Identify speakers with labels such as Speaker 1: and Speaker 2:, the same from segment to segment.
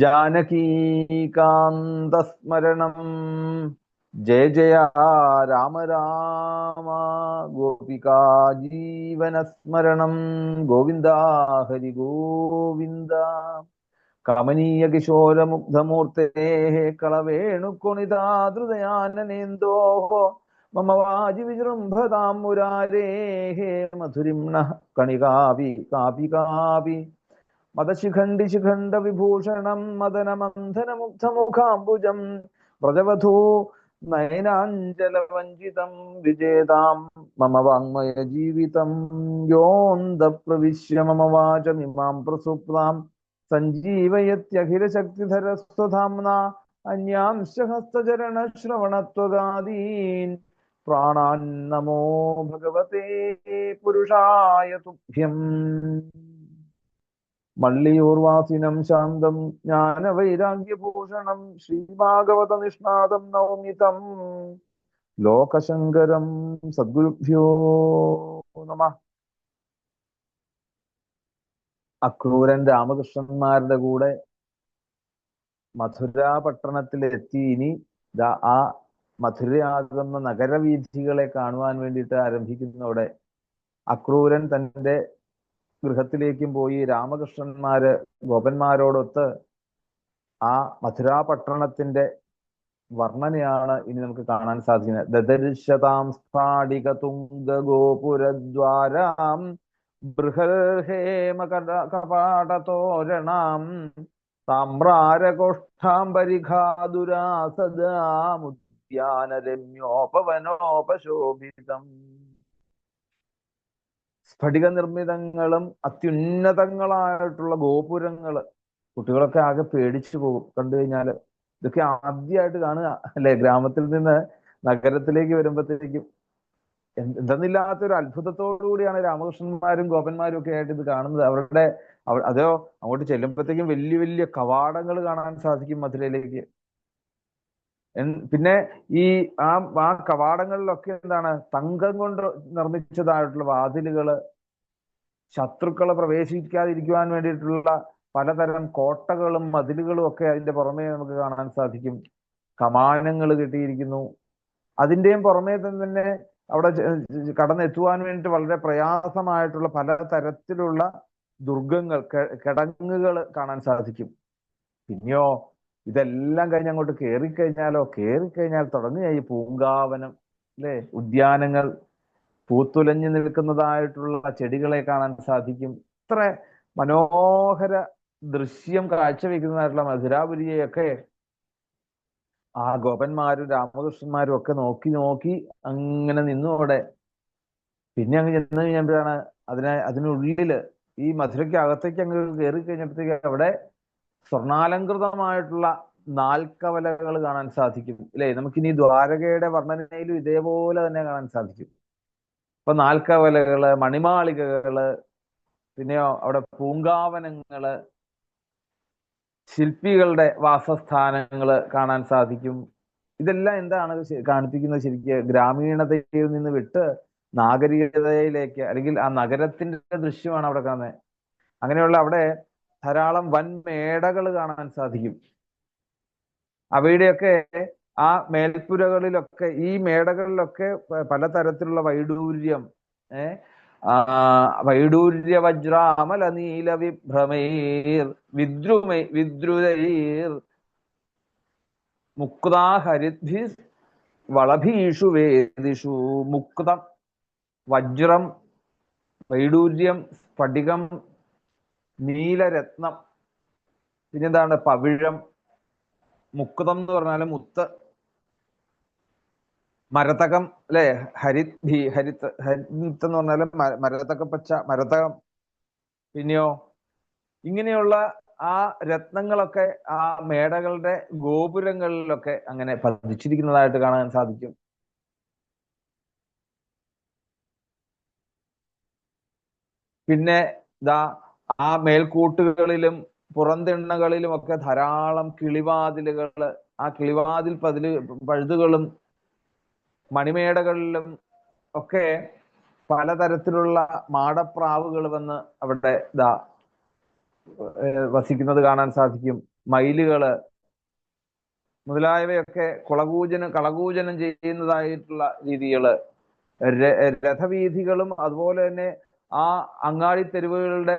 Speaker 1: ജാനകീകാന്തസ്മരണം. ജയ ജയ രാമ രാമ ഗോപികാ ജീവനസ്മരണം. ഗോവിന്ദ ഹരി ഗോവിന്ദ. കമനീയ കിശോരമുഗ്ധമൂർത്തേ കളവേണുക്കൊണിതാദൃതയാനനേന്തോ മമ വാജി വിജൃംഭതാം മുരാരേ. മധുരിംണ കണികാപി കാപി കാപി മദശിഖണ്ഡി ശിഖണ്ഡ വിഭൂഷണം മദനമന്ധനമുഗ്ധമുഖാംബുജം വ്രജവധൂ നയനാഞ്ജലവഞ്ചിതം വിജേതാം മമ വാങ്മയ ജീവിതം യോന്ത പ്രവിശ്യ മമ വാചമിമാം പ്രസുപ്താം സഞ്ജീവയത്യഖിലശക്തിധരസ്വധാംന അന്യാംശ ഹസ്തചരണശ്രവണത്വഗാദീൻ പ്രാണാൻ നമോ ഭഗവതേ പുരുഷായ തുഭ്യം. മള്ളിയൂർവാസിനം ശാന്തം ജ്ഞാനവൈരാഗ്യഭൂഷണം ശ്രീഭാഗവത നിഷ്ണാതം നൗമിതം ലോകശങ്കരം സദ്ഗുരുഭ്യോ നമ. അക്രൂരൻ രാമകൃഷ്ണന്മാരുടെ കൂടെ മധുര എത്തി ഇനി ആ മധുരയാകുന്ന നഗരവീഥികളെ കാണുവാൻ വേണ്ടിയിട്ട് ആരംഭിക്കുന്നതോടെ അക്രൂരൻ തന്റെ ഗൃഹത്തിലേക്കും പോയി രാമകൃഷ്ണന്മാര് ഗോപന്മാരോടൊത്ത് ആ മധുരാ പട്ടണത്തിന്റെ വർണനയാണ് ഇനി നമുക്ക് കാണാൻ സാധിക്കുന്നത്. ദദർശതാം സ്ഫാടിക തുംഗ ഗോപുരദ്വാരാം ബൃഹർഹേമ കപാടതോരണാം താമ്രാരകോഷ്ഠാംബരിഘാതുരാസദാമുദ്യാനരമ്യോപവനോപശോഭിതം സ്ഫടിക നിർമ്മിതങ്ങളും അത്യുന്നതങ്ങളായിട്ടുള്ള ഗോപുരങ്ങൾ കുട്ടികളൊക്കെ ആകെ പേടിച്ചു പോകും. കണ്ടു കഴിഞ്ഞാൽ ഇതൊക്കെ ആദ്യമായിട്ട് കാണുക. അല്ലെ? ഗ്രാമത്തിൽ നിന്ന് നഗരത്തിലേക്ക് വരുമ്പോഴത്തേക്കും എന്തെന്നില്ലാത്തൊരു അത്ഭുതത്തോടു കൂടിയാണ് രാമകൃഷ്ണന്മാരും ഗോപന്മാരും ഒക്കെ ആയിട്ട് ഇത് കാണുന്നത്. അവരുടെ അതോ അങ്ങോട്ട് ചെല്ലുമ്പോഴത്തേക്കും വലിയ വലിയ കവാടങ്ങൾ കാണാൻ സാധിക്കും മധുരയിലേക്ക്. പിന്നെ ഈ ആ ആ കവാടങ്ങളിലൊക്കെ എന്താണ്? തങ്കം കൊണ്ട് നിർമ്മിച്ചതായിട്ടുള്ള വാതിലുകൾ ശത്രുക്കളെ പ്രവേശിക്കാതിരിക്കുവാൻ വേണ്ടിയിട്ടുള്ള പലതരം കോട്ടകളും മതിലുകളും ഒക്കെ അതിന്റെ പുറമേ നമുക്ക് കാണാൻ സാധിക്കും. കമാനങ്ങൾ കിട്ടിയിരിക്കുന്നു. അതിന്റെയും പുറമേ തന്നെ അവിടെ കടന്നെത്തുവാൻ വേണ്ടിയിട്ട് വളരെ പ്രയാസമായിട്ടുള്ള പല തരത്തിലുള്ള ദുർഗങ്ങൾ കിടങ്ങുകൾ കാണാൻ സാധിക്കും. പിന്നെയോ ഇതെല്ലാം കഴിഞ്ഞ് അങ്ങോട്ട് കയറിക്കഴിഞ്ഞാലോ കയറിക്കഴിഞ്ഞാൽ തുടങ്ങുക ഈ പൂങ്കാവനം അല്ലെ ഉദ്യാനങ്ങൾ പൂത്തുലഞ്ഞു നിൽക്കുന്നതായിട്ടുള്ള ചെടികളെ കാണാൻ സാധിക്കും. ഇത്ര മനോഹര ദൃശ്യം കാഴ്ചവെക്കുന്നതായിട്ടുള്ള മധുരാപുരിയെയൊക്കെ ആ ഗോപന്മാരും രാമകൃഷ്ണന്മാരും ഒക്കെ നോക്കി നോക്കി അങ്ങനെ നിന്നു അവിടെ. പിന്നെ അങ്ങ് ചെന്ന് കഴിഞ്ഞപ്പോഴാണ് അതിനെ അതിനുള്ളിൽ ഈ മധുരയ്ക്ക് അകത്തേക്ക് അങ്ങ് കയറി കഴിഞ്ഞപ്പോഴത്തേക്ക് അവിടെ സ്വർണാലങ്കൃതമായിട്ടുള്ള നാൽക്കവലകൾ കാണാൻ സാധിക്കും. അല്ലേ നമുക്കിനി ദ്വാരകയുടെ വർണനയിലും ഇതേപോലെ തന്നെ കാണാൻ സാധിക്കും. ഇപ്പൊ നാൽക്കവലകൾ മണിമാളികകൾ പിന്നെയോ അവിടെ പൂങ്കാവനങ്ങൾ ശില്പികളുടെ വാസസ്ഥാനങ്ങൾ കാണാൻ സാധിക്കും. ഇതെല്ലാം എന്താണ് കാണിപ്പിക്കുന്നത് ശരിക്കും? ഗ്രാമീണതയിൽ നിന്ന് വിട്ട് നാഗരികതയിലേക്ക് അല്ലെങ്കിൽ ആ നഗരത്തിന്റെ ദൃശ്യമാണ് അവിടെ കാണുന്നത്. അങ്ങനെയുള്ള അവിടെ ധാരാളം വൻ മേടകൾ കാണാൻ സാധിക്കും. അവയുടെയൊക്കെ ആ മേൽപ്പുരകളിലൊക്കെ ഈ മേടകളിലൊക്കെ പലതരത്തിലുള്ള വൈഡൂര്യം ഏഹ് വൈഡൂര്യ വജ്രാമല നീല വിഭ്രമൈർ വിദ്രുമൈ വിദ്രുതൈർ മുക്താഹരിദ്ധി വളഭീഷു വേദിഷു മുക്തം വജ്രം വൈഡൂര്യം സ്ഫടികം നീലരത്നം. പിന്നെന്താണ്? പവിഴം. മുക്കുതം എന്ന് പറഞ്ഞാൽ മുത്ത്. മരതകം അല്ലെ? ഹരിത് ഹരിത് ഹരിത്ത് എന്ന് പറഞ്ഞാൽ മരതക പച്ച മരതകം. പിന്നെയോ? ഇങ്ങനെയുള്ള ആ രത്നങ്ങളൊക്കെ ആ മേടകളുടെ ഗോപുരങ്ങളിലൊക്കെ അങ്ങനെ പതിച്ചിരിക്കുന്നതായിട്ട് കാണാൻ സാധിക്കും. പിന്നെ ദാ ആ മേൽക്കൂട്ടുകളിലും പുറന്തിണ്ണകളിലും ഒക്കെ ധാരാളം കിളിവാതിലുകൾ ആ കിളിവാതിൽ പതിൽ പഴുതുകളും മണിമേടകളിലും ഒക്കെ പലതരത്തിലുള്ള മാടപ്രാവുകൾ വന്ന് അവിടെ ഇതാ വസിക്കുന്നത് കാണാൻ സാധിക്കും. മയിലുകൾ മുതലായവയൊക്കെ കുളകൂജനം കളകൂജനം ചെയ്യുന്നതായിട്ടുള്ള രീതികൾ. രഥവീഥികളും അതുപോലെ തന്നെ ആ അങ്ങാടി തെരുവുകളുടെ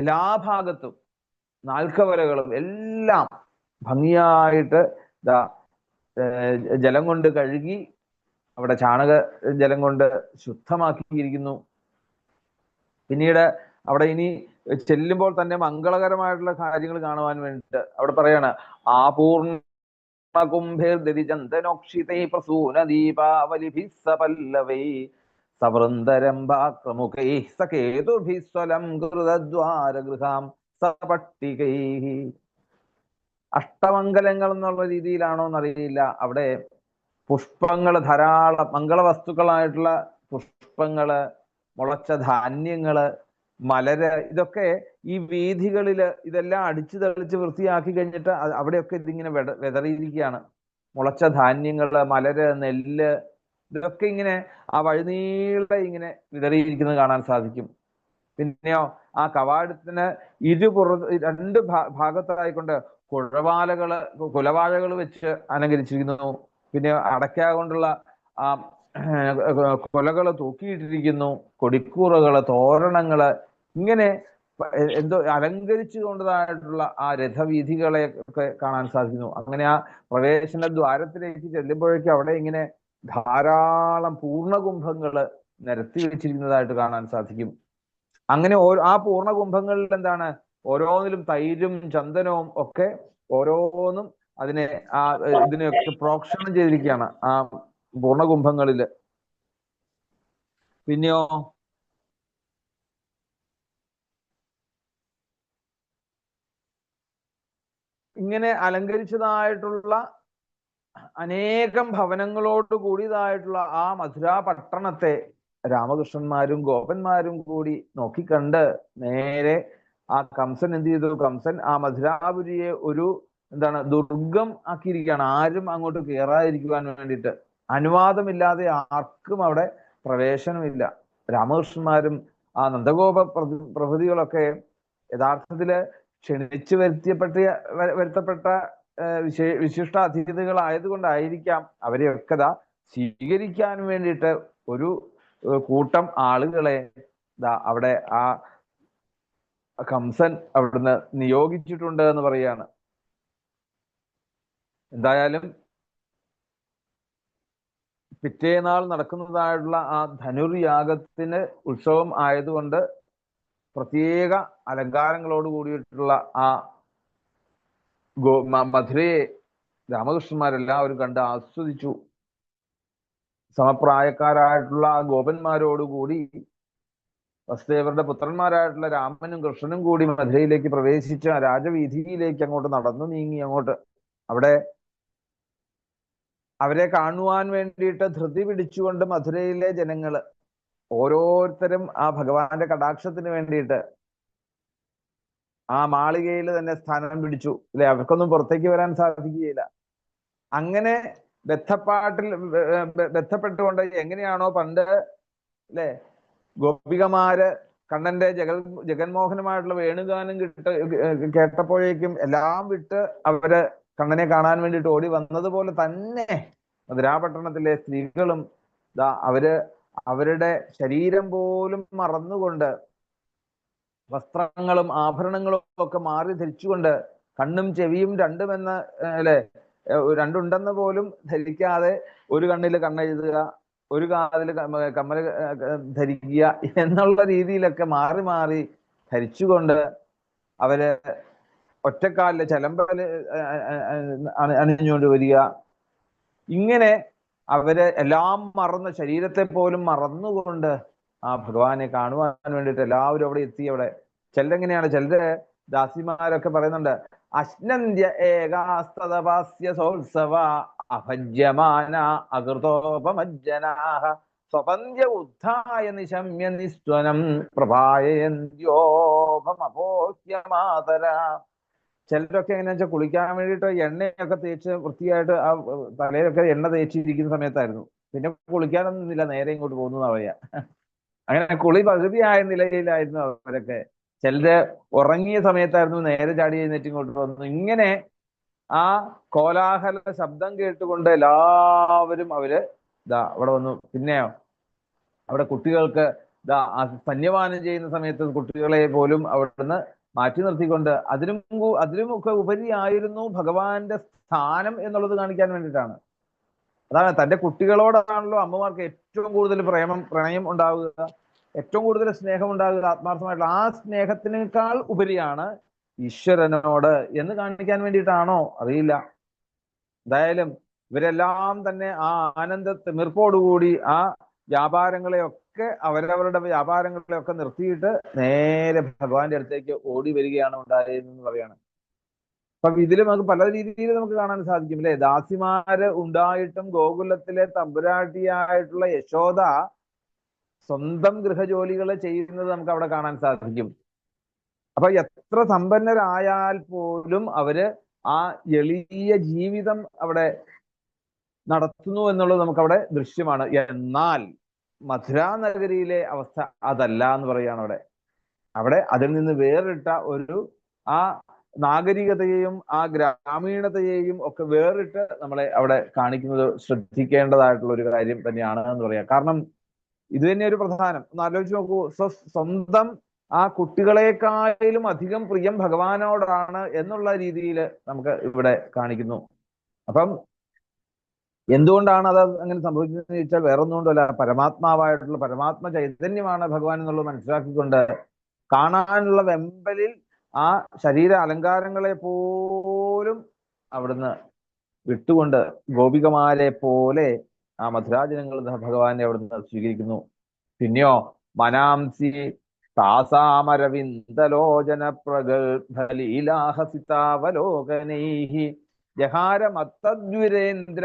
Speaker 1: എല്ലാ ഭാഗത്തും നാൽക്കവലകളും എല്ലാം ഭംഗിയായിട്ട് ഏർ ജലം കൊണ്ട് കഴുകി അവിടെ ചാണക ജലം കൊണ്ട് ശുദ്ധമാക്കിയിരിക്കുന്നു. പിന്നീട് അവിടെ ഇനി ചെല്ലുമ്പോൾ തന്നെ മംഗളകരമായിട്ടുള്ള കാര്യങ്ങൾ കാണുവാൻ വേണ്ടിയിട്ട് അവിടെ പറയാണ് ആപൂർണ കുംഭേർദതി ചന്ദനോക്ഷിതൈ പ്രസൂന ദീപാവലിഭി സപല്ലവൈ സവൃന്ദരംഭാക്രമുഖൈ സകേതുഭിസ്വലം ഗൃഹദ്വാരഗൃഹാം സപട്ടികൈ. അഷ്ടമംഗലങ്ങൾ എന്നുള്ള രീതിയിലാണോ എന്നറിയില്ല. അവിടെ പുഷ്പങ്ങൾ ധാരാളം മംഗളവസ്തുക്കളായിട്ടുള്ള പുഷ്പങ്ങൾ മുളച്ച ധാന്യങ്ങൾ മലര് ഇതൊക്കെ ഈ വീഥികളിൽ ഇതെല്ലാം അടിച്ചു തെളിച്ച് വൃത്തിയാക്കി കഴിഞ്ഞിട്ട് അവിടെയൊക്കെ ഇതിങ്ങനെ വെട വെതറിയിരിക്കുകയാണ്. മുളച്ച ധാന്യങ്ങൾ മലര് നെല്ല് ഇതൊക്കെ ഇങ്ങനെ ആ വഴിനീളെ ഇങ്ങനെ വിതറിയിരിക്കുന്നത് കാണാൻ സാധിക്കും. പിന്നെയോ ആ കവാടത്തിന് ഇരുപുറ രണ്ട് ഭാഗത്തായിക്കൊണ്ട് കുഴവാലകൾ കുലവാഴകൾ വെച്ച് അലങ്കരിച്ചിരിക്കുന്നു. പിന്നെ അടയ്ക്ക കൊണ്ടുള്ള ആ കൊലകൾ തൂക്കിയിട്ടിരിക്കുന്നു. കൊടിക്കൂറകൾ തോരണങ്ങൾ ഇങ്ങനെ എന്തോ അലങ്കരിച്ചു കൊണ്ടതായിട്ടുള്ള ആ രഥവീഥികളെ ഒക്കെ കാണാൻ സാധിക്കുന്നു. അങ്ങനെ ആ പ്രവേശന ദ്വാരത്തിലേക്ക് ചെല്ലുമ്പോഴേക്കും അവിടെ ഇങ്ങനെ ധാരാളം പൂർണകുംഭങ്ങൾ നിരത്തി വെച്ചിരിക്കുന്നതായിട്ട് കാണാൻ സാധിക്കും. അങ്ങനെ ആ പൂർണകുംഭങ്ങളിൽ എന്താണ്? ഓരോന്നിലും തൈരും ചന്ദനവും ഒക്കെ ഓരോന്നും അതിനെ ആ ഇതിനെയൊക്കെ പ്രോക്ഷണം ചെയ്തിരിക്കുകയാണ് ആ പൂർണകുംഭങ്ങളിൽ പിന്നെയോ? ഇങ്ങനെ അലങ്കരിച്ചതായിട്ടുള്ള അനേകം ഭവനങ്ങളോട് കൂടിയതായിട്ടുള്ള ആ മധുരാ പട്ടണത്തെ രാമകൃഷ്ണന്മാരും ഗോപന്മാരും കൂടി നോക്കിക്കണ്ട് നേരെ ആ കംസൻ എന്ത് ചെയ്തു? കംസൻ ആ മധുരാപുരിയെ ഒരു എന്താണ് ദുർഗം ആക്കിയിരിക്കുകയാണ്. ആരും അങ്ങോട്ട് കയറാതിരിക്കുവാൻ വേണ്ടിയിട്ട്. അനുവാദമില്ലാതെ ആർക്കും അവിടെ പ്രവേശനമില്ല. രാമകൃഷ്ണന്മാരും ആ നന്ദഗോപ പ്രഭു- പ്രഭൃതികളൊക്കെ യഥാർത്ഥത്തിൽ ക്ഷണിച്ചു വരുത്തിയപ്പെട്ട വരുത്തപ്പെട്ട വിശേ വിശിഷ്ട അതിഥികളായതുകൊണ്ടായിരിക്കാം അവരെയൊക്കെ ദാ സ്വീകരിക്കാൻ വേണ്ടിയിട്ട് ഒരു കൂട്ടം ആളുകളെ ദാ അവിടെ ആ കംസൻ അവിടുന്ന് നിയോഗിച്ചിട്ടുണ്ട് എന്ന് പറയാണ് എന്തായാലും പിറ്റേനാൾ നടക്കുന്നതായിട്ടുള്ള ആ ധനുർയാഗത്തിന് ഉത്സവം ആയതുകൊണ്ട് പ്രത്യേക അലങ്കാരങ്ങളോട് കൂടിയിട്ടുള്ള ആ ഗോ മധുരയെ രാമകൃഷ്ണന്മാരെല്ലാവരും കണ്ട് ആസ്വദിച്ചു. സമപ്രായക്കാരായിട്ടുള്ള ആ ഗോപന്മാരോടുകൂടി വസുദേവരുടെ പുത്രന്മാരായിട്ടുള്ള രാമനും കൃഷ്ണനും കൂടി മധുരയിലേക്ക് പ്രവേശിച്ച രാജവീതിയിലേക്ക് അങ്ങോട്ട് നടന്നു നീങ്ങി അങ്ങോട്ട്. അവിടെ അവരെ കാണുവാൻ വേണ്ടിയിട്ട് ധൃതി പിടിച്ചുകൊണ്ട് മധുരയിലെ ജനങ്ങൾ ഓരോരുത്തരും ആ ഭഗവാന്റെ കടാക്ഷത്തിന് വേണ്ടിയിട്ട് ആ മാളികയിൽ തന്നെ സ്ഥാനം പിടിച്ചു. അല്ലെ? അവർക്കൊന്നും പുറത്തേക്ക് വരാൻ സാധിക്കുകയില്ല. അങ്ങനെ ബന്ധപ്പാട്ടിൽ ബന്ധപ്പെട്ടുകൊണ്ട് എങ്ങനെയാണോ പണ്ട് അല്ലെ? ഗോപികമാര് കണ്ണന്റെ ജഗൻ ജഗന്മോഹനമായിട്ടുള്ള വേണുഗാനം കിട്ട കേട്ടപ്പോഴേക്കും എല്ലാം വിട്ട് അവർ കണ്ണനെ കാണാൻ വേണ്ടിയിട്ട് ഓടി വന്നതുപോലെ തന്നെ മധുരാപട്ടണത്തിലെ സ്ത്രീകളും അവർ അവരുടെ ശരീരം പോലും മറന്നുകൊണ്ട് വസ്ത്രങ്ങളും ആഭരണങ്ങളും ഒക്കെ മാറി ധരിച്ചുകൊണ്ട് കണ്ണും ചെവിയും രണ്ടുമെന്ന് അല്ലെ? രണ്ടുണ്ടെന്ന് പോലും ധരിക്കാതെ ഒരു കണ്ണിൽ കണ്ണെഴുതുക ഒരു കാതിൽ കമ്മൽ ധരിക്കുക എന്നുള്ള രീതിയിലൊക്കെ മാറി മാറി ധരിച്ചുകൊണ്ട് അവർ ഒറ്റക്കാലിൽ ചലമ്പൽ അണിഞ്ഞുകൊണ്ട് വരിക. ഇങ്ങനെ അവർ എല്ലാം മറന്ന് ശരീരത്തെ പോലും മറന്നുകൊണ്ട് ആ ഭഗവാനെ കാണുവാൻ വേണ്ടിയിട്ട് എല്ലാവരും അവിടെ എത്തി. അവിടെ ചിലരെങ്ങനെയാണ് ചിലര് ദാസിമാരൊക്കെ പറയുന്നുണ്ട് അശ്നന്ത്യ ഏകാസ്തവാസ്യ സോത്സവ അഭജ്യമാന അകൃതോപമജ്ജനാഹ സ്വപന്ത്യ ഉദ്ധായ നിശമ്യ നിസ്വനം പ്രഭായന്ത്യോപമപോഹ്യമാതര ചിലരൊക്കെ എങ്ങനെയാ വെച്ചാൽ കുളിക്കാൻ വേണ്ടിയിട്ട് എണ്ണയൊക്കെ തേച്ച് വൃത്തിയായിട്ട് ആ തലയിലൊക്കെ എണ്ണ തേച്ചിരിക്കുന്ന സമയത്തായിരുന്നു. പിന്നെ കുളിക്കാനൊന്നുമില്ല നേരെ ഇങ്ങോട്ട് പോകുന്നതാ പറയാ. അങ്ങനെ കുളി പകുതിയായ നിലയിലായിരുന്നു അവരൊക്കെ. ചിലര് ഉറങ്ങിയ സമയത്തായിരുന്നു നേരെ ചാടി എഴുന്നേറ്റ് ഇങ്ങോട്ട് വന്നു ഇങ്ങനെ ആ കോലാഹല ശബ്ദം കേട്ടുകൊണ്ട് എല്ലാവരും അവർ ഇതാ അവിടെ വന്നു. പിന്നെയോ അവിടെ കുട്ടികൾക്ക് ഇതാ സന്യവാനം ചെയ്യുന്ന സമയത്ത് കുട്ടികളെ പോലും അവിടുന്ന് മാറ്റി നിർത്തിക്കൊണ്ട് അതിനും അതിനുമൊക്കെ ഉപരിയായിരുന്നു ഭഗവാന്റെ സ്ഥാനം എന്നുള്ളത് കാണിക്കാൻ വേണ്ടിയിട്ടാണ്. അതാണ് തന്റെ കുട്ടികളോടാണല്ലോ അമ്മമാർക്ക് ഏറ്റവും കൂടുതൽ പ്രേമം പ്രണയം ഉണ്ടാവുക. ഏറ്റവും കൂടുതൽ സ്നേഹമുണ്ടാകുക ആത്മാർത്ഥമായിട്ടുള്ള ആ സ്നേഹത്തിനേക്കാൾ ഉപരിയാണ് ഈശ്വരനോട് എന്ന് കാണിക്കാൻ വേണ്ടിയിട്ടാണോ? അറിയില്ല. എന്തായാലും ഇവരെല്ലാം തന്നെ ആ ആനന്ദ തിമിർപ്പോടുകൂടി ആ വ്യാപാരങ്ങളെയൊക്കെ അവരവരുടെ വ്യാപാരങ്ങളെയൊക്കെ നിർത്തിയിട്ട് നേരെ ഭഗവാന്റെ അടുത്തേക്ക് ഓടി വരികയാണ് ഉണ്ടായതെന്ന് പറയാണ് അപ്പൊ ഇതിൽ നമുക്ക് പല രീതിയിൽ നമുക്ക് കാണാൻ സാധിക്കും അല്ലെ? ദാസിമാര് ഉണ്ടായിട്ടും ഗോകുലത്തിലെ തമ്പുരാട്ടിയായിട്ടുള്ള യശോദ സ്വന്തം ഗൃഹജോലികൾ ചെയ്യുന്നത് നമുക്ക് അവിടെ കാണാൻ സാധിക്കും. അപ്പൊ എത്ര സമ്പന്നരായാൽ പോലും അവർ ആ എളിയ ജീവിതം അവിടെ നടത്തുന്നു എന്നുള്ളത് നമുക്ക് അവിടെ ദൃശ്യമാണ്. എന്നാൽ മധുരാ നഗരിയിലെ അവസ്ഥ അതല്ല എന്ന് പറയുകയാണ് അവിടെ. അവിടെ അതിൽ നിന്ന് വേറിട്ട ഒരു ആ നാഗരികതയെയും ആ ഗ്രാമീണതയെയും ഒക്കെ വേറിട്ട് നമ്മളെ അവിടെ കാണിക്കുന്നത് ശ്രദ്ധിക്കേണ്ടതായിട്ടുള്ള ഒരു കാര്യം തന്നെയാണ് എന്ന് പറയാം. കാരണം ഇത് തന്നെ ഒരു പ്രധാനം. ഒന്ന് ആലോചിച്ച് നോക്കൂ. സ്വ- സ്വന്തം ആ കുട്ടികളെക്കാളും അധികം പ്രിയം ഭഗവാനോടാണ് എന്നുള്ള രീതിയിൽ നമുക്ക് ഇവിടെ കാണിക്കുന്നു. അപ്പം എന്തുകൊണ്ടാണ് അത് അങ്ങനെ സംഭവിക്കുന്നത് ചോദിച്ചാൽ വേറെ ഒന്നുകൊണ്ടല്ല പരമാത്മാവായിട്ടുള്ള പരമാത്മ ചൈതന്യമാണ് ഭഗവാൻ എന്നുള്ളത് മനസ്സിലാക്കിക്കൊണ്ട് കാണാനുള്ള വെമ്പലിൽ ആ ശരീര അലങ്കാരങ്ങളെ പോലും അവിടുന്ന് വിട്ടുകൊണ്ട് ഗോപികമാരെ പോലെ ആ മധുരാജനങ്ങൾ ഭഗവാനെ അവിടുന്ന് സ്വീകരിക്കുന്നു. പിന്നെയോ മനാംസി താസാമരവിന്ദലോചന പ്രഗൽഭലീലാഹസിതാവലോകനൈഹി ജഹാര മത്തദ്വിരേന്ദ്ര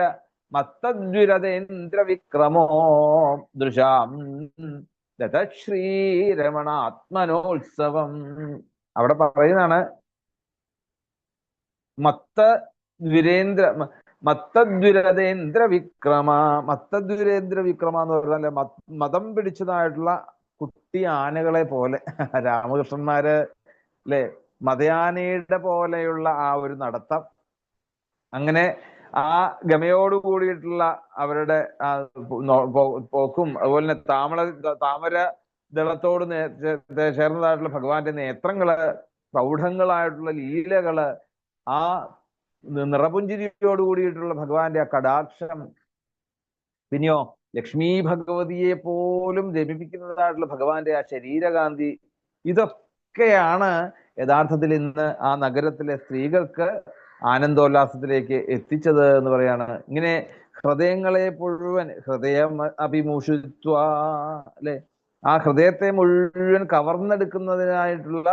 Speaker 1: മത്തദ്വിരതേന്ദ്ര വിക്രമോ ദൃശാം ദതശ്രീരമണാത്മനോത്സവം അവിടെ പറയുന്നതാണ് മത്ത ദ്വിരേന്ദ്ര മത്തദ്വിരതേന്ദ്ര വിക്രമ മത്തദ്വിരേന്ദ്ര വിക്രമ എന്ന് പറഞ്ഞാൽ മത് പിടിച്ചതായിട്ടുള്ള കുട്ടി ആനകളെ പോലെ രാമകൃഷ്ണന്മാര് അല്ലെ മതയാനയുടെ പോലെയുള്ള ആ ഒരു നടത്തം. അങ്ങനെ ആ ഗമയോട് കൂടിയിട്ടുള്ള അവരുടെ ആ പോക്കും അതുപോലെ തന്നെ താമര താമര ദളത്തോട് ചേർന്നതായിട്ടുള്ള ഭഗവാന്റെ നേത്രങ്ങൾ പ്രൗഢങ്ങളായിട്ടുള്ള ലീലകൾ ആ നിറപുഞ്ചിരിയോട് കൂടിയിട്ടുള്ള ഭഗവാന്റെ ആ കടാക്ഷം പിന്നെയോ ലക്ഷ്മി ഭഗവതിയെ പോലും രമിപ്പിക്കുന്നതായിട്ടുള്ള ഭഗവാന്റെ ആ ശരീരകാന്തി ഇതൊക്കെയാണ് യഥാർത്ഥത്തിൽ ഇന്ന് ആ നഗരത്തിലെ സ്ത്രീകൾക്ക് ആനന്ദോല്ലാസത്തിലേക്ക് എത്തിച്ചത് എന്ന് പറയാണ്. ഇങ്ങനെ ഹൃദയങ്ങളെ മുഴുവൻ ഹൃദയം അഭിമൂഷിത്വ അല്ലെ? ആ ഹൃദയത്തെ മുഴുവൻ കവർന്നെടുക്കുന്നതിനായിട്ടുള്ള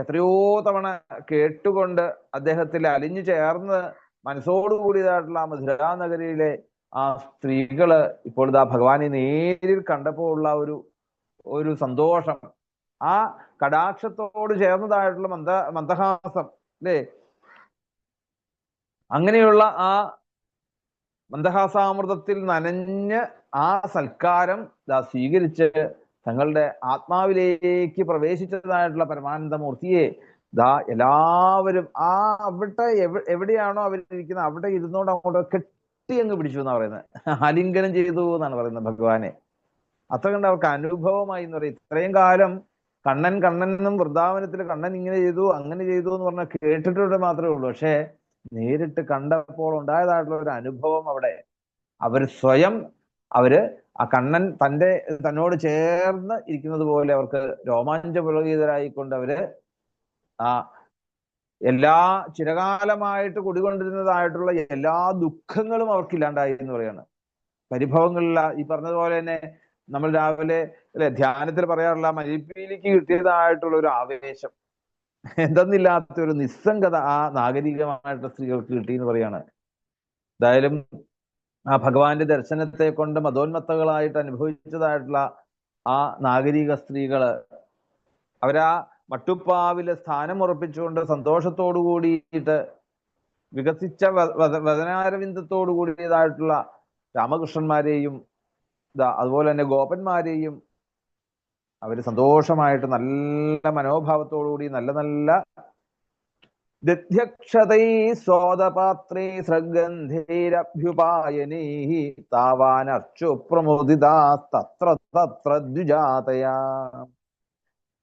Speaker 1: എത്രയോ തവണ കേട്ടുകൊണ്ട് അദ്ദേഹത്തിൽ അലിഞ്ഞു ചേർന്ന് മനസ്സോടുകൂടിയതായിട്ടുള്ള ആ മധുരാ നഗരിയിലെ ആ സ്ത്രീകൾ ഇപ്പോൾ ഇതാ ഭഗവാനെ നേരിൽ കണ്ടപ്പോൾ ഉള്ള ഒരു ഒരു സന്തോഷം. ആ കടാക്ഷത്തോട് ചേർന്നതായിട്ടുള്ള മന്ദ മന്ദഹാസം അല്ലേ? അങ്ങനെയുള്ള ആ മന്ദഹാസാമൃതത്തിൽ നനഞ്ഞ് ആ സൽക്കാരം സ്വീകരിച്ച് തങ്ങളുടെ ആത്മാവിലേക്ക് പ്രവേശിച്ചതായിട്ടുള്ള പരമാനന്ദമൂർത്തിയെ ദാ എല്ലാവരും ആ അവിടെ എവ- എവിടെയാണോ അവരിയ്ക്കുന്നത് അവിടെ ഇരുന്നോണ്ട് അങ്ങോട്ട് കെട്ടി അങ്ങ് പിടിച്ചു എന്നാ പറയുന്നത്. ആലിംഗനം ചെയ്തു എന്നാണ് പറയുന്നത് ഭഗവാനെ. അത്ര കണ്ട് അവർക്ക് അനുഭവമായി എന്ന് പറയും. ഇത്രയും കാലം കണ്ണൻ കണ്ണൻ എന്നും വൃന്ദാവനത്തിൽ കണ്ണൻ ഇങ്ങനെ ചെയ്തു അങ്ങനെ ചെയ്തു എന്ന് പറഞ്ഞാൽ കേട്ടിട്ടുണ്ട് മാത്രമേ ഉള്ളൂ. പക്ഷേ നേരിട്ട് കണ്ടപ്പോൾ ഉണ്ടായതായിട്ടുള്ള ഒരു അനുഭവം അവിടെ. അവർ സ്വയം അവർ ആ കണ്ണൻ തന്റെ തന്നോട് ചേർന്ന് ഇരിക്കുന്നത് പോലെ അവർക്ക് രോമാഞ്ചപുളകിതരായിക്കൊണ്ട് അവർ ആ എല്ലാ ചിരകാലമായിട്ട് കുടികൊണ്ടിരുന്നതായിട്ടുള്ള എല്ലാ ദുഃഖങ്ങളും അവർക്ക് ഇല്ലാണ്ടായി എന്ന് പറയാണ് പരിഭവങ്ങളില്ല ഈ പറഞ്ഞതുപോലെ തന്നെ നമ്മൾ രാവിലെ അല്ലെ ധ്യാനത്തിൽ പറയാറുള്ള മരിപ്പീലിക്ക് കിട്ടിയതായിട്ടുള്ള ഒരു ആവേശം. എന്തെന്നില്ലാത്ത ഒരു നിസ്സംഗത ആ നാഗരികമായിട്ടുള്ള സ്ത്രീകൾക്ക് കിട്ടി എന്ന് പറയാണ്. എന്തായാലും ആ ഭഗവാന്റെ ദർശനത്തെ കൊണ്ട് മതോന്മത്തകളായിട്ട് അനുഭവിച്ചതായിട്ടുള്ള ആ നാഗരിക സ്ത്രീകൾ അവരാ മട്ടുപ്പാവിലെ സ്ഥാനം ഉറപ്പിച്ചുകൊണ്ട് സന്തോഷത്തോടു കൂടിയിട്ട് വികസിച്ച വദനാരവിന്ദത്തോടു കൂടിയതായിട്ടുള്ള രാമകൃഷ്ണന്മാരെയും അതുപോലെ തന്നെ ഗോപന്മാരെയും അവർ സന്തോഷമായിട്ട് നല്ല മനോഭാവത്തോടു കൂടി നല്ല നല്ല ദധ്യക്ഷതൈ സ്വാദപാത്രേ സൃഗന്ധൈരഭ്യുപായനൈ താവാനർച്ചു തത്ര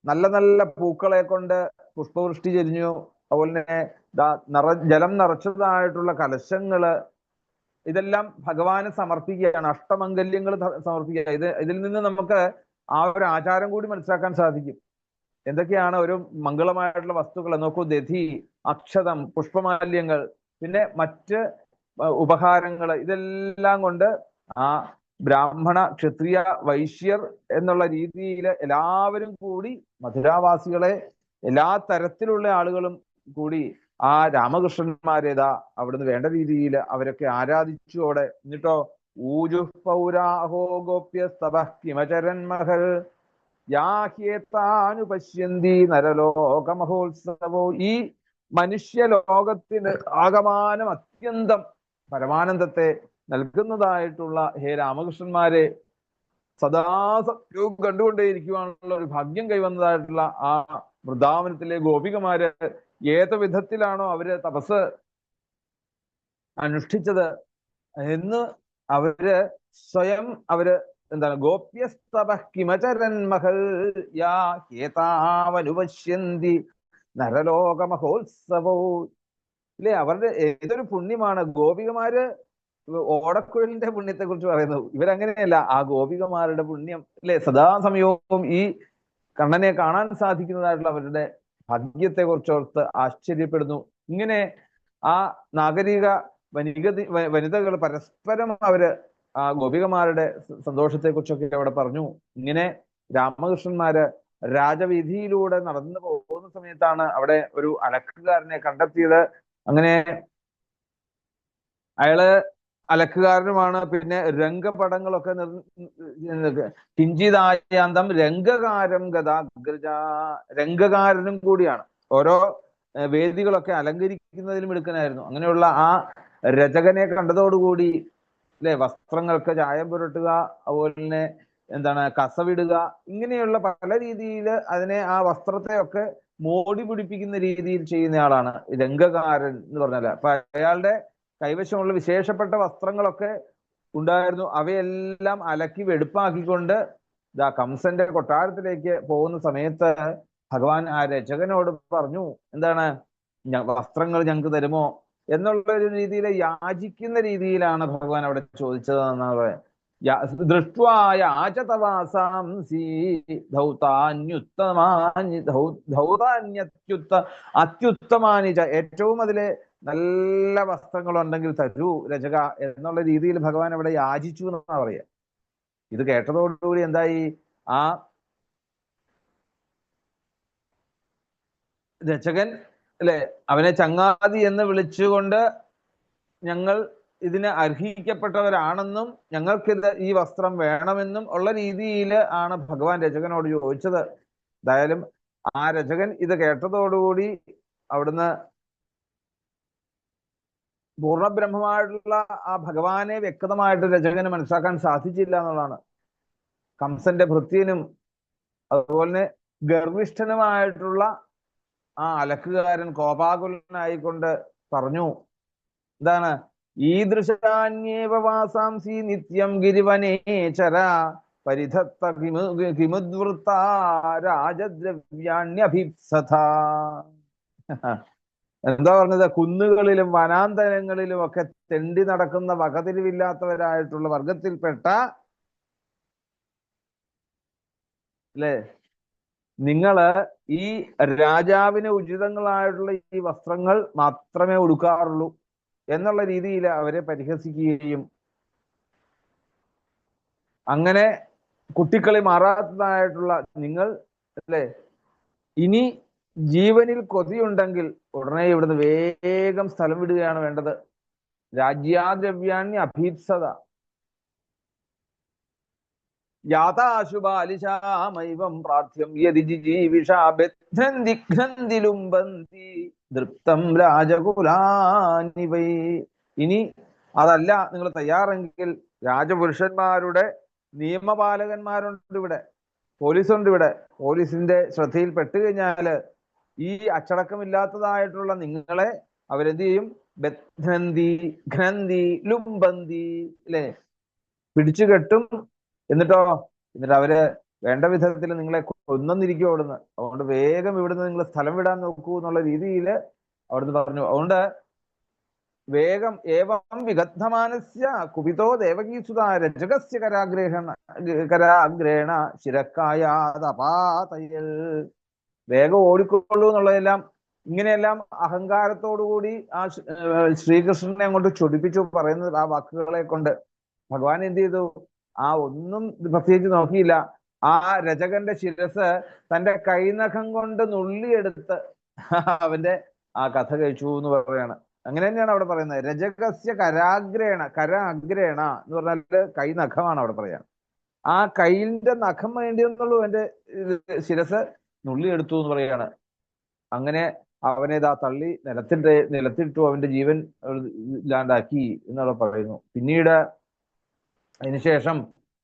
Speaker 1: നല്ല നല്ല പൂക്കളെ കൊണ്ട് പുഷ്പവൃഷ്ടി ചെരിഞ്ഞു. അതുപോലെ തന്നെ നിറ ജലം നിറച്ചതായിട്ടുള്ള കലശങ്ങൾ. ഇതെല്ലാം ഭഗവാന് സമർപ്പിക്കുകയാണ്. അഷ്ടമംഗല്യങ്ങൾ സമർപ്പിക്കുക. ഇത് ഇതിൽ നിന്ന് നമുക്ക് ആ ഒരു ആചാരം കൂടി മനസ്സിലാക്കാൻ സാധിക്കും. എന്തൊക്കെയാണ് ഒരു മംഗളമായിട്ടുള്ള വസ്തുക്കൾ നോക്കൂ ദധി അക്ഷതം പുഷ്പമാല്യങ്ങൾ പിന്നെ മറ്റ് ഉപഹാരങ്ങൾ ഇതെല്ലാം കൊണ്ട് ആ ബ്രാഹ്മണ ക്ഷത്രിയ വൈശ്യർ എന്നുള്ള രീതിയിൽ എല്ലാവരും കൂടി മധുരാവാസികളെ എല്ലാ തരത്തിലുള്ള ആളുകളും കൂടി ആ രാമകൃഷ്ണന്മാരേതാ അവിടുന്ന് വേണ്ട രീതിയിൽ അവരൊക്കെ ആരാധിച്ചു അവിടെ. എന്നിട്ടോ ഊജു പൗരാഹോ ഗോപ്യ കിമചരൻ മഹൽ യാഹ്യേത്താനുപശ്യന്തി നരലോക മഹോത്സവോ ഈ മനുഷ്യ ലോകത്തിന് ആകമാനം അത്യന്തം പരമാനന്ദത്തെ നൽകുന്നതായിട്ടുള്ള ഹേ രാമകൃഷ്ണന്മാരെ സദാസത്യവും കണ്ടുകൊണ്ടേയിരിക്കുവാനുള്ള ഒരു ഭാഗ്യം കൈവന്നതായിട്ടുള്ള ആ വൃന്ദാവനത്തിലെ ഗോപികമാര് ഏത് വിധത്തിലാണോ അവർ തപസ് അനുഷ്ഠിച്ചത് എന്ന് അവർ സ്വയം അവർ എന്താണ് ഗോപ്യസ്തപ കിമചരൻ മഹൽ യാ ഹേതാവനുപശ്യന്തി നരലോക മഹോത്സവോ ഇല്ലേ അവരുടെ ഏതൊരു പുണ്യമാണ്? ഗോപികമാര് ഓടക്കുഴലിന്റെ പുണ്യത്തെ കുറിച്ച് പറയുന്നു ഇവരങ്ങനെയല്ല. ആ ഗോപികമാരുടെ പുണ്യം അല്ലെ സദാസമയവും ഈ കണ്ണനെ കാണാൻ സാധിക്കുന്നതായിട്ടുള്ള അവരുടെ ഭാഗ്യത്തെ കുറിച്ചോർത്ത് ആശ്ചര്യപ്പെടുന്നു. ഇങ്ങനെ ആ നാഗരിക വനിക വനിതകൾ പരസ്പരം അവർ ആ ഗോപികമാരുടെ സന്തോഷത്തെ കുറിച്ചൊക്കെ അവിടെ പറഞ്ഞു. ഇങ്ങനെ രാമകൃഷ്ണന്മാര് രാജവീതിയിലൂടെ നടന്നു പോകുന്ന സമയത്താണ് അവിടെ ഒരു അലക്കുകാരനെ കണ്ടെത്തിയത്. അങ്ങനെ അയാൾ അലക്കുകാരനുമാണ്. പിന്നെ രംഗപടങ്ങളൊക്കെ കിഞ്ചിതായാന്തം രംഗകാരം ഗതാഗ്രജ രംഗകാരനും കൂടിയാണ്. ഓരോ വേദികളൊക്കെ അലങ്കരിക്കുന്നതിലും എടുക്കനായിരുന്നു അങ്ങനെയുള്ള ആ രചകനെ കണ്ടതോടുകൂടി അല്ലെ വസ്ത്രങ്ങൾക്ക് ചായം പുരട്ടുക അതുപോലെ തന്നെ എന്താണ് കസവിടുക ഇങ്ങനെയുള്ള പല രീതിയിൽ അതിനെ ആ വസ്ത്രത്തെ ഒക്കെ മോടി പിടിപ്പിക്കുന്ന രീതിയിൽ ചെയ്യുന്നയാളാണ് രംഗകാരൻ എന്ന് പറഞ്ഞാൽ അപ്പൊ അയാളുടെ കൈവശമുള്ള വിശേഷപ്പെട്ട വസ്ത്രങ്ങളൊക്കെ ഉണ്ടായിരുന്നു. അവയെല്ലാം അലക്കി വെടുപ്പാക്കിക്കൊണ്ട് ഇതാ കംസന്റെ കൊട്ടാരത്തിലേക്ക് പോകുന്ന സമയത്ത് ഭഗവാൻ ആ രചകനോട് പറഞ്ഞു എന്താണ് വസ്ത്രങ്ങൾ ഞങ്ങൾക്ക് തരുമോ? എന്നുള്ള ഒരു രീതിയിൽ യാചിക്കുന്ന രീതിയിലാണ് ഭഗവാൻ അവിടെ ചോദിച്ചത് എന്നാണ് പറയാം ദൃഷ്ട്വായ ആചതവാസാംസി അത്യുത്തമാനി ഏറ്റവും അതിലെ നല്ല വസ്ത്രങ്ങൾ ഉണ്ടെങ്കിൽ തരൂ രചക എന്നുള്ള രീതിയിൽ ഭഗവാൻ അവിടെ യാചിച്ചു എന്നാണ് പറയാ ഇത് കേട്ടതോടുകൂടി എന്തായി? ആ രചകൻ അല്ലെ അവനെ ചങ്ങാതി എന്ന് വിളിച്ചുകൊണ്ട് ഞങ്ങൾ ഇതിന് അർഹിക്കപ്പെട്ടവരാണെന്നും ഞങ്ങൾക്കിത് ഈ വസ്ത്രം വേണമെന്നും ഉള്ള രീതിയിൽ ആണ് ഭഗവാൻ രചകനോട് ചോദിച്ചത്. എന്തായാലും ആ രചകൻ ഇത് കേട്ടതോടുകൂടി അവിടുന്ന് പൂർണബ്രഹ്മമായിട്ടുള്ള ആ ഭഗവാനെ വ്യക്തമായിട്ട് രചകന് മനസ്സിലാക്കാൻ സാധിച്ചില്ല എന്നുള്ളതാണ്. കംസന്റെ ഭൃത്യനും അതുപോലെ തന്നെ ഗർവിഷ്ഠനുമായിട്ടുള്ള ആ അലക്കുകാരൻ കോപാകുലനായിക്കൊണ്ട് പറഞ്ഞു. എന്താണ്? ഈദൃശാന്യേവ വാസാംസി നിത്യം ഗിരിവനേചര പരിധത്ത കിമു കിമുദ്വൃത്ത രാജദ്രവ്യാണ്യഭിപ്സഥ എന്താ പറഞ്ഞത്? കുന്നുകളിലും വനാന്തരങ്ങളിലും ഒക്കെ തെണ്ടി നടക്കുന്ന വകതിരിവില്ലാത്തവരായിട്ടുള്ള വർഗത്തിൽപ്പെട്ട അല്ലേ നിങ്ങൾ ഈ രാജാവിന് ഉചിതങ്ങളായിട്ടുള്ള ഈ വസ്ത്രങ്ങൾ മാത്രമേ ഉടുക്കാറുള്ളൂ. എന്നുള്ള രീതിയിൽ അവരെ പരിഹസിക്കുകയും അങ്ങനെ കുട്ടിക്കളി മാറാത്തതായിട്ടുള്ള നിങ്ങൾ അല്ലേ? ഇനി ജീവനിൽ കൊതിയുണ്ടെങ്കിൽ ഉടനെ ഇവിടുന്ന് വേഗം സ്ഥലം വിടുകയാണ് വേണ്ടത്. രാജ്യാദ്രവ്യാണി അഭീപ്സത. യാതാശുബാലിശാമൈവം പ്രാർത്ഥ്യം യതി ബന്തി ദൃപ്തം രാജകുലാനിവൈ. ഇനി അതല്ല നിങ്ങൾ തയ്യാറെങ്കിൽ രാജപുരുഷന്മാരുടെ നിയമപാലകന്മാരുണ്ട് ഇവിടെ പോലീസുണ്ട് ഇവിടെ പോലീസിന്റെ ശ്രദ്ധയിൽ പെട്ടു കഴിഞ്ഞാൽ ഈ അച്ചടക്കമില്ലാത്തതായിട്ടുള്ള നിങ്ങളെ അവരെന്ത് ചെയ്യും? ബന്ധന്തി ഘ്നന്തി ലുംബന്തി അല്ലെ പിടിച്ചു എന്നിട്ടോ? എന്നിട്ട് അവർ വേണ്ട വിധത്തിൽ നിങ്ങളെ കൊന്നിരിക്കും അവിടുന്ന്. അതുകൊണ്ട് വേഗം ഇവിടുന്ന് നിങ്ങൾ സ്ഥലം വിടാൻ നോക്കൂ എന്നുള്ള രീതിയിൽ അവിടുന്ന് പറഞ്ഞു. അതുകൊണ്ട് വേഗം ഏവം വിഗദ്ധമാനസ്യ കുപിതോ ദേവകീസുത രജകസ്യ കരാഗ്രഹണ കരാഗ്രേണ ശിരക്കായാതപാതയൽ. വേഗം ഓടിക്കൊള്ളൂ എന്നുള്ളതെല്ലാം ഇങ്ങനെയെല്ലാം അഹങ്കാരത്തോടുകൂടി ആ ശ്രീകൃഷ്ണനെ അങ്ങോട്ട് ചൊടിപ്പിച്ചു പറയുന്നത് ആ വാക്കുകളെ കൊണ്ട് ഭഗവാൻ എന്ത് ചെയ്തു? ആ ഒന്നും പ്രത്യേകിച്ച് നോക്കിയില്ല. ആ രചകന്റെ ശിരസ് തന്റെ കൈനഖം കൊണ്ട് നുള്ളിയെടുത്ത് അവന്റെ ആ കഥ കഴിച്ചു എന്ന് പറയാണ്. അങ്ങനെ തന്നെയാണ് അവിടെ പറയുന്നത്. രജകസ്യ കരാഗ്രേണ കരാഗ്രേണ എന്ന് പറഞ്ഞാൽ കൈ നഖമാണ് അവിടെ പറയാൻ ആ കൈയിന്റെ നഖം വേണ്ടി എന്നുള്ളൂ എന്റെ ശിരസ് നുള്ളിയെടുത്തു എന്ന് പറയാണ്. അങ്ങനെ അവനെ ഇതാ തള്ളി നിലത്തിന്റെ നിലത്തിട്ടു അവന്റെ ജീവൻ ഇല്ലാണ്ടാക്കി എന്നവിടെ പറയുന്നു പിന്നീട് അതിനുശേഷം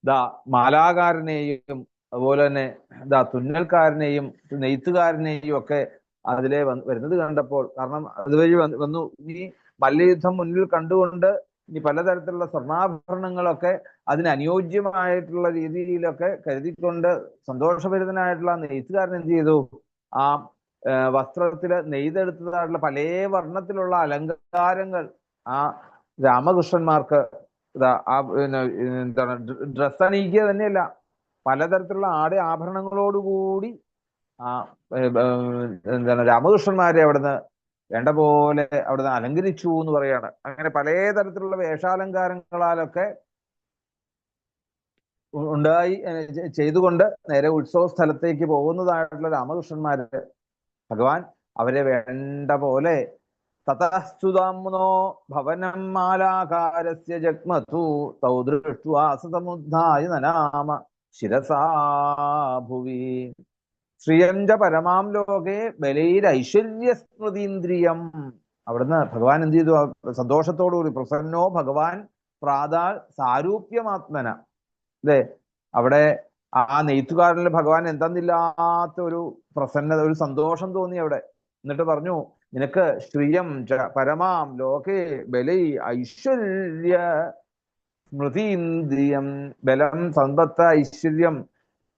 Speaker 1: ദാ മാലാകാരനെയും അതുപോലെ തന്നെ ദാ തുന്നൽക്കാരനെയും നെയ്ത്തുകാരനെയും ഒക്കെ അതിലെ വരുന്നത് കണ്ടപ്പോൾ കാരണം അതുവഴി വന്ന്. ഇനി മല്ലയുദ്ധം മുന്നിൽ കണ്ടുകൊണ്ട് ഇനി പലതരത്തിലുള്ള സ്വർണാഭരണങ്ങളൊക്കെ അതിന് അനുയോജ്യമായിട്ടുള്ള രീതിയിലൊക്കെ കരുതിക്കൊണ്ട് സന്തോഷഭരിതനായിട്ടുള്ള നെയ്ത്തുകാരൻ എന്ത് ചെയ്തു? ആ വസ്ത്രത്തിൽ നെയ്തെടുത്തതായിട്ടുള്ള പല വർണത്തിലുള്ള അലങ്കാരങ്ങൾ ആ രാമകൃഷ്ണന്മാർക്ക് ഇതാ ആ എന്താണ് ഡ്രസ്സ് അണിയിക്കുക തന്നെയല്ല പലതരത്തിലുള്ള ആടെ ആഭരണങ്ങളോടുകൂടി ആ എന്താണ് രാമകൃഷ്ണന്മാരെ അവിടുന്ന് വേണ്ട പോലെ അവിടുന്ന് അലങ്കരിച്ചു എന്ന് പറയാണ്. അങ്ങനെ പലതരത്തിലുള്ള വേഷാലങ്കാരങ്ങളാലൊക്കെ ഉണ്ടായി ചെയ്തുകൊണ്ട് നേരെ ഉത്സവ സ്ഥലത്തേക്ക് പോകുന്നതായിട്ടുള്ള രാമകൃഷ്ണന്മാര്. ഭഗവാൻ അവരെ വേണ്ട പോലെ തതസ്തുതാംനോ ഭവനം മാലാകാരസ്യ ജഗ്മതു തൗ ദൃഷ്ട്വാ സതമുദ്ധായ നനാമ ശിരസാ ഭുവി. ശ്രിയഞ്ച പരമാം ലോകെ ബലൈരൈശ്വര്യ സ്മൃതീന്ദ്രിയം അവിടുന്ന് ഭഗവാൻ എന്ത് ചെയ്തു? സന്തോഷത്തോടുകൂടി പ്രസന്നോ ഭഗവാൻ പ്രാതാൽ സാരൂപ്യമാത്മന. അല്ലേ? അവിടെ ആ നെയ്ത്തുകാരനിൽ ഭഗവാൻ എന്തെന്നില്ലാത്ത ഒരു പ്രസന്നത ഒരു സന്തോഷം തോന്നി അവിടെ. എന്നിട്ട് പറഞ്ഞു നിനക്ക് ശ്രിയം പരമാം ലോകേ ബലൈ ഐശ്വര്യ സ്മൃതീന്ദ്രിയം ബലം സമ്പത്ത് ഐശ്വര്യം.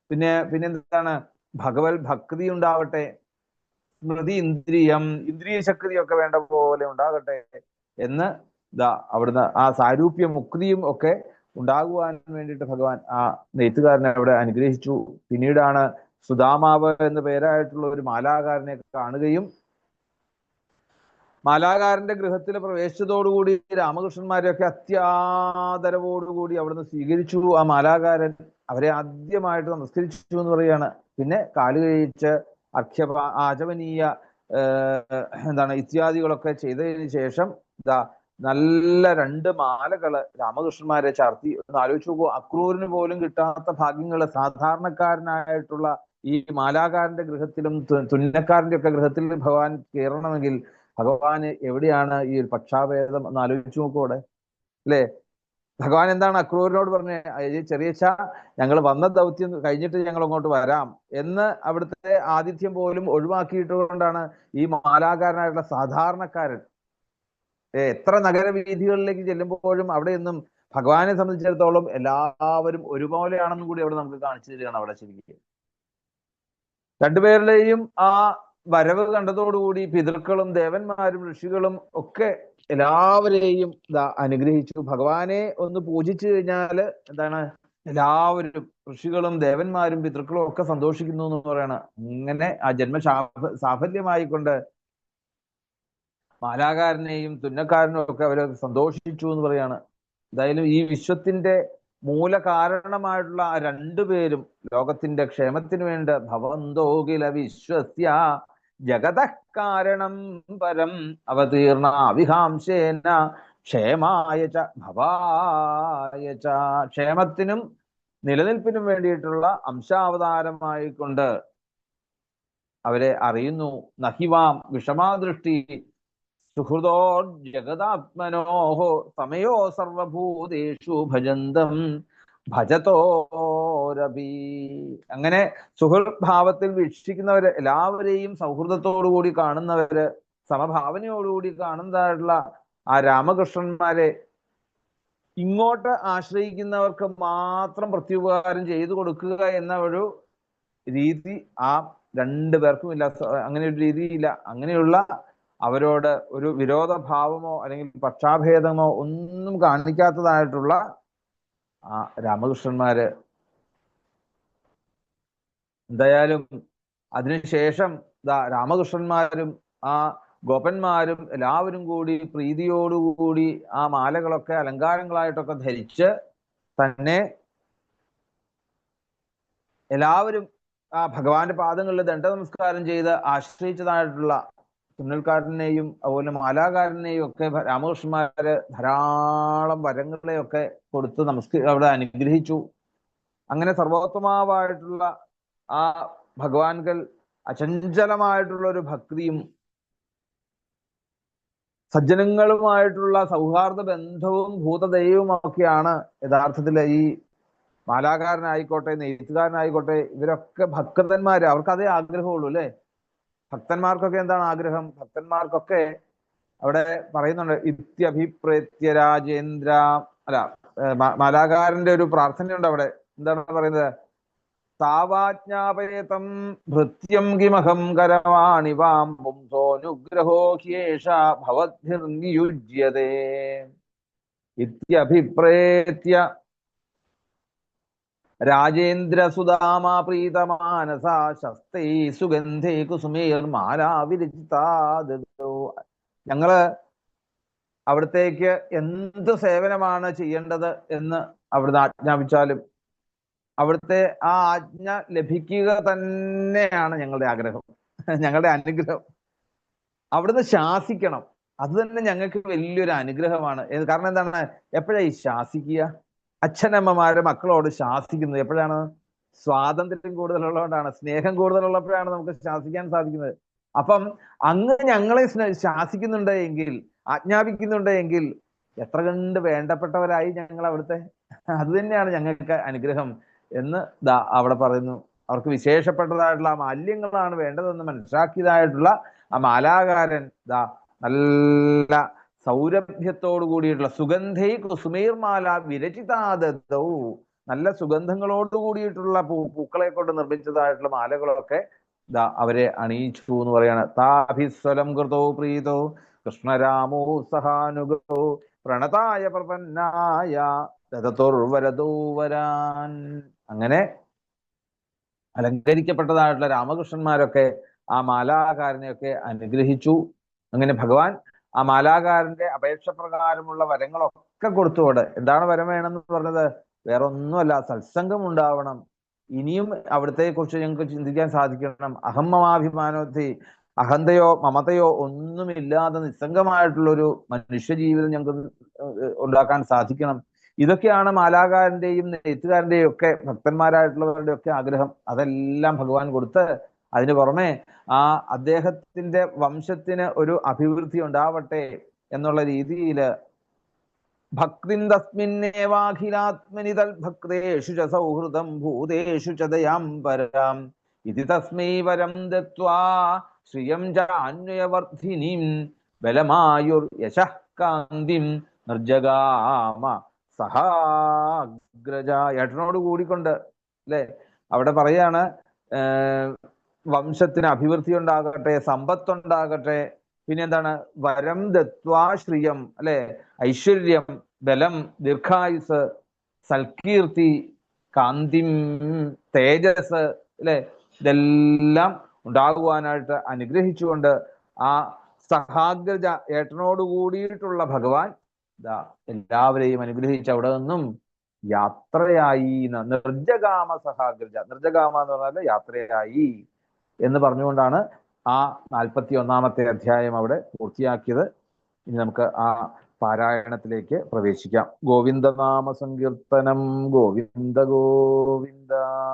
Speaker 1: പിന്നെ പിന്നെ എന്താണ് ഭഗവത് ഭക്തി ഉണ്ടാവട്ടെ. സ്മൃതി ഇന്ദ്രിയം ഇന്ദ്രിയ ശക്തിയൊക്കെ വേണ്ട പോലെ ഉണ്ടാകട്ടെ എന്ന് അവിടുന്ന് ആ സാരൂപ്യ മുക്തിയും ഒക്കെ ഉണ്ടാകുവാൻ വേണ്ടിയിട്ട് ഭഗവാൻ ആ നെയ്ത്തുകാരനെ അവിടെ അനുഗ്രഹിച്ചു. പിന്നീടാണ് സുദാമാവ് എന്ന പേരായിട്ടുള്ള ഒരു മാലാകാരനെ കാണുകയും മാലാകാരന്റെ ഗൃഹത്തിൽ പ്രവേശിച്ചതോടുകൂടി രാമകൃഷ്ണന്മാരെയൊക്കെ അത്യാദരവോടുകൂടി അവിടുന്ന് സ്വീകരിച്ചു. ആ മാലാകാരൻ അവരെ ആദ്യമായിട്ട് നമസ്കരിച്ചു എന്ന് പറയാണ് പിന്നെ കാൽ കഴിച്ച് അർഘ്യ ആചമനീയ എന്താണ് ഇത്യാദികളൊക്കെ ചെയ്തതിന് ശേഷം ഇതാ നല്ല രണ്ട് മാലകൾ രാമകൃഷ്ണന്മാരെ ചാർത്തി. ഒന്ന് ആലോചിച്ച് നോക്കൂ അക്രൂരിന് പോലും കിട്ടാത്ത ഭാഗ്യങ്ങൾ സാധാരണക്കാരനായിട്ടുള്ള ഈ മാലാകാരന്റെ ഗൃഹത്തിലും തുന്നക്കാരന്റെ ഒക്കെ ഗൃഹത്തിലും ഭഗവാൻ കയറണമെങ്കിൽ ഭഗവാന് എവിടെയാണ് ഈ ഒരു പക്ഷാഭേദം എന്ന് ആലോചിച്ചു നോക്കൂടെ അല്ലേ? ഭഗവാൻ എന്താണ് അക്രൂരനോട് പറഞ്ഞത് ചെറിയച്ച ഞങ്ങൾ വന്ന ദൗത്യം കഴിഞ്ഞിട്ട് ഞങ്ങൾ അങ്ങോട്ട് വരാം എന്ന് അവിടുത്തെ ആതിഥ്യം പോലും ഒഴിവാക്കിയിട്ടുകൊണ്ടാണ് ഈ മാലാകാരനായിട്ടുള്ള സാധാരണക്കാരൻ. എത്ര നഗരവീഥികളിലേക്ക് ചെല്ലുമ്പോഴും അവിടെയൊന്നും ഭഗവാനെ സംബന്ധിച്ചിടത്തോളം എല്ലാവരും ഒരുപോലെയാണെന്നും കൂടി അവിടെ നമുക്ക് കാണിച്ചു തരികയാണ് അവിടെ ശരിക്കും. രണ്ടുപേരുടെയും ആ വരവ് കണ്ടതോടുകൂടി പിതൃക്കളും ദേവന്മാരും ഋഷികളും ഒക്കെ എല്ലാവരെയും അനുഗ്രഹിച്ചു. ഭഗവാനെ ഒന്ന് പൂജിച്ചു കഴിഞ്ഞാൽ എന്താണ്? എല്ലാവരും ഋഷികളും ദേവന്മാരും പിതൃക്കളും ഒക്കെ സന്തോഷിക്കുന്നു എന്ന് പറയണ. അങ്ങനെ ആ ജന്മ സാഫല്യമായിക്കൊണ്ട് മാലാകാരനെയും തുന്നക്കാരനും ഒക്കെ അവരെ സന്തോഷിച്ചു എന്ന് പറയാണ്. എന്തായാലും ഈ വിശ്വത്തിന്റെ മൂല കാരണമായിട്ടുള്ള ആ രണ്ടുപേരും ലോകത്തിന്റെ ക്ഷേമത്തിന് വേണ്ട ഭവന്തോകില വിശ്വസ്യ ജഗത കാരണം പരം അവതീർണ അവിഹാംശേന ക്ഷേമായ ച ഭവായ ച. ക്ഷേമത്തിനും നിലനിൽപ്പിനും വേണ്ടിയിട്ടുള്ള അംശാവതാരമായിക്കൊണ്ട് അവരെ അറിയുന്നു. നഹിവാം വിഷമാദൃഷ്ടി സുഹൃതോ ജഗതാത്മനോഹോ സമയോ സർവഭൂതേഷു ഭജന്തം ഭജതോരപി അങ്ങനെ സുഹൃഭാവത്തിൽ വീക്ഷിക്കുന്നവര് എല്ലാവരെയും സൗഹൃദത്തോടുകൂടി കാണുന്നവര് സമഭാവനയോടുകൂടി കാണുന്നതായിട്ടുള്ള ആ രാമകൃഷ്ണന്മാരെ ഇങ്ങോട്ട് ആശ്രയിക്കുന്നവർക്ക് മാത്രം പ്രത്യുപകാരം ചെയ്തു കൊടുക്കുക എന്ന ഒരു രീതി ആ രണ്ടു പേർക്കും ഇല്ല. അങ്ങനെ ഒരു രീതിയില്ല അങ്ങനെയുള്ള അവരോട് ഒരു വിരോധഭാവമോ അല്ലെങ്കിൽ പക്ഷാഭേദമോ ഒന്നും കാണിക്കാത്തതായിട്ടുള്ള ആ രാമകൃഷ്ണന്മാര് എന്തായാലും അതിനുശേഷം രാമകൃഷ്ണന്മാരും ആ ഗോപന്മാരും എല്ലാവരും കൂടി പ്രീതിയോടുകൂടി ആ മാലകളൊക്കെ അലങ്കാരങ്ങളായിട്ടൊക്കെ ധരിച്ച് തന്നെ എല്ലാവരും ആ ഭഗവാന്റെ പാദങ്ങളിൽ ദണ്ഡ നമസ്കാരം ചെയ്ത് ആശ്രയിച്ചതായിട്ടുള്ള തുന്നൽക്കാരനെയും അതുപോലെ മാലാകാരനെയും ഒക്കെ രാമകൃഷ്ണന്മാര് ധാരാളം വരങ്ങളെയൊക്കെ കൊടുത്ത് നമസ്ക അവിടെ അനുഗ്രഹിച്ചു. അങ്ങനെ സർവോത്തമാവായിട്ടുള്ള ആ ഭഗവാൻകൾ അചഞ്ചലമായിട്ടുള്ള ഒരു ഭക്തിയും സജ്ജനങ്ങളുമായിട്ടുള്ള സൗഹാർദ്ദ ബന്ധവും ഭൂതദൈവവും ഒക്കെയാണ് യഥാർത്ഥത്തിൽ ഈ മാലാകാരനായിക്കോട്ടെ നെയ്ത്തുകാരനായിക്കോട്ടെ ഇവരൊക്കെ ഭക്തന്മാര്. അവർക്ക് അതേ ആഗ്രഹമുള്ളൂ അല്ലെ? ഭക്തന്മാർക്കൊക്കെ എന്താണ് ആഗ്രഹം? ഭക്തന്മാർക്കൊക്കെ അവിടെ പറയുന്നുണ്ട് ഇത്യഭിപ്രേത്യ രാജേന്ദ്ര അല്ല മാലാകാരന്റെ ഒരു പ്രാർത്ഥനയുണ്ട് അവിടെ. എന്താണ് പറയുന്നത്? താവാജ്ഞാപയതം ഭൃത്യം കിമഹം കരവാണി വാം പുംസോനുഗ്രഹോ ഹ്യേഷ ഭവദ്ഭിർനിയുജ്യതേ. ഇത്യഭിപ്രേത്യ ഞങ്ങൾ അവിടത്തേക്ക് എന്ത് സേവനമാണ് ചെയ്യേണ്ടത് എന്ന് അവിടുന്ന് ആജ്ഞാപിച്ചാലും അവിടുത്തെ ആ ആജ്ഞ ലഭിക്കുക തന്നെയാണ് ഞങ്ങളുടെ ആഗ്രഹം. ഞങ്ങളുടെ അനുഗ്രഹം. അവിടുന്ന് ശാസിക്കണം. അത് തന്നെ ഞങ്ങൾക്ക് വലിയൊരു അനുഗ്രഹമാണ്. കാരണം എന്താണ്? എപ്പോഴാണ് ഈ ശാസിക്കുക? അച്ഛനമ്മമാരെ മക്കളോട് ശാസിക്കുന്നത് എപ്പോഴാണ്? സ്വാതന്ത്ര്യം കൂടുതലുള്ളതുകൊണ്ടാണ് സ്നേഹം കൂടുതലുള്ളപ്പോഴാണ് നമുക്ക് ശാസിക്കാൻ സാധിക്കുന്നത്. അപ്പം അങ്ങ് ഞങ്ങളെ ശാസിക്കുന്നുണ്ട് എങ്കിൽ ആജ്ഞാപിക്കുന്നുണ്ട് എങ്കിൽ എത്ര കണ്ട് വേണ്ടപ്പെട്ടവരായി ഞങ്ങൾ അവിടുത്തെ അത് തന്നെയാണ് ഞങ്ങൾക്ക് അനുഗ്രഹം. എന്ന് ദാ അവിടെ പറയുന്നു. അവർക്ക് വിശേഷപ്പെട്ടതായിട്ടുള്ള ആ മാലിന്യങ്ങളാണ് വേണ്ടതെന്ന് മനസ്സിലാക്കിയതായിട്ടുള്ള ആ മാലാകാരൻ ദാ നല്ല സൗരഭ്യത്തോടു കൂടിയിട്ടുള്ള സുഗന്ധൈ കുസുമീർമാല വിരചിതാദത്തൗ നല്ല സുഗന്ധങ്ങളോട് കൂടിയിട്ടുള്ള പൂ പൂക്കളെ കൊണ്ട് നിർമ്മിച്ചതായിട്ടുള്ള മാലകളൊക്കെ ദാ അവരെ അണിയിച്ചു എന്ന് പറയാണ്. താഭിസ്വലം കൃതോ പ്രീതോ കൃഷ്ണരാമോ സഹാനുഗോ പ്രണതായ പ്രപന്നായ രഥത്തോർവരതോ വരാൻ അങ്ങനെ അലങ്കരിക്കപ്പെട്ടതായിട്ടുള്ള രാമകൃഷ്ണന്മാരൊക്കെ ആ മാലാകാരനെയൊക്കെ അനുഗ്രഹിച്ചു. അങ്ങനെ ഭഗവാൻ ആ മാലാകാരന്റെ അപേക്ഷ പ്രകാരമുള്ള വരങ്ങളൊക്കെ കൊടുത്തുകൊണ്ട് എന്താണ് വരം വേണമെന്ന് പറഞ്ഞത്? വേറെ ഒന്നുമല്ല സത്സംഗം ഉണ്ടാവണം ഇനിയും അവിടുത്തെ കുറിച്ച് ഞങ്ങൾക്ക് ചിന്തിക്കാൻ സാധിക്കണം. അഹമ്മമാഭിമാനോധി അഹന്തയോ മമതയോ ഒന്നുമില്ലാതെ നിസ്സംഗമായിട്ടുള്ളൊരു മനുഷ്യജീവിതം ഞങ്ങൾക്ക് ഉണ്ടാക്കാൻ സാധിക്കണം. ഇതൊക്കെയാണ് മാലാകാരന്റെയും നെയ്ത്തുകാരന്റെയും ഒക്കെ ഭക്തന്മാരായിട്ടുള്ളവരുടെ ഒക്കെ ആഗ്രഹം. അതെല്ലാം ഭഗവാൻ കൊടുത്ത് അതിനു പുറമെ ആ അദ്ദേഹത്തിന്റെ വംശത്തിന് ഒരു അഭിവൃദ്ധി ഉണ്ടാവട്ടെ എന്നുള്ള രീതിയിൽ ഭക്തിം തസ്മിന്നേവാഖിലാത്മനി തൽഭക്തേഷു ച സൗഹൃദം ഭൂതേഷു ച ദയാം പരാം ഇതി തസ്മൈ വരം ദത്വാ ശ്രിയം ചാന്വയവർദ്ധിനിം ബലമായുർ യശഃ കാന്തിം നിർജഗാമ സഹാഗ്രജ ഏട്ടനോട് കൂടിക്കൊണ്ട് അല്ലെ? അവിടെ പറയാണ് വംശത്തിന് അഭിവൃദ്ധി ഉണ്ടാകട്ടെ സമ്പത്തുണ്ടാകട്ടെ പിന്നെന്താണ്? വരം ദത്വാശ്രിയം അല്ലെ? ഐശ്വര്യം ബലം ദീർഘായുസ് സൽകീർത്തി കാന്തിം തേജസ് അല്ലെ? ഇതെല്ലാം ഉണ്ടാകുവാനായിട്ട് അനുഗ്രഹിച്ചുകൊണ്ട് ആ സഹാഗ്രജ ഏട്ടനോട് കൂടിയിട്ടുള്ള ഭഗവാൻ എല്ലാവരെയും അനുഗ്രഹിച്ച് അവിടെ നിന്നും യാത്രയായി നിർജഗാമ സഹാഗ്രജ നിർജഗാമ എന്ന് പറഞ്ഞാൽ യാത്രയായി എന്ന് പറഞ്ഞുകൊണ്ടാണ് ആ നാൽപ്പത്തി ഒന്നാമത്തെ അധ്യായം അവിടെ പൂർത്തിയാക്കിയത്. ഇനി നമുക്ക് ആ പാരായണത്തിലേക്ക് പ്രവേശിക്കാം. ഗോവിന്ദനാമ സങ്കീർത്തനം. ഗോവിന്ദ ഗോവിന്ദ.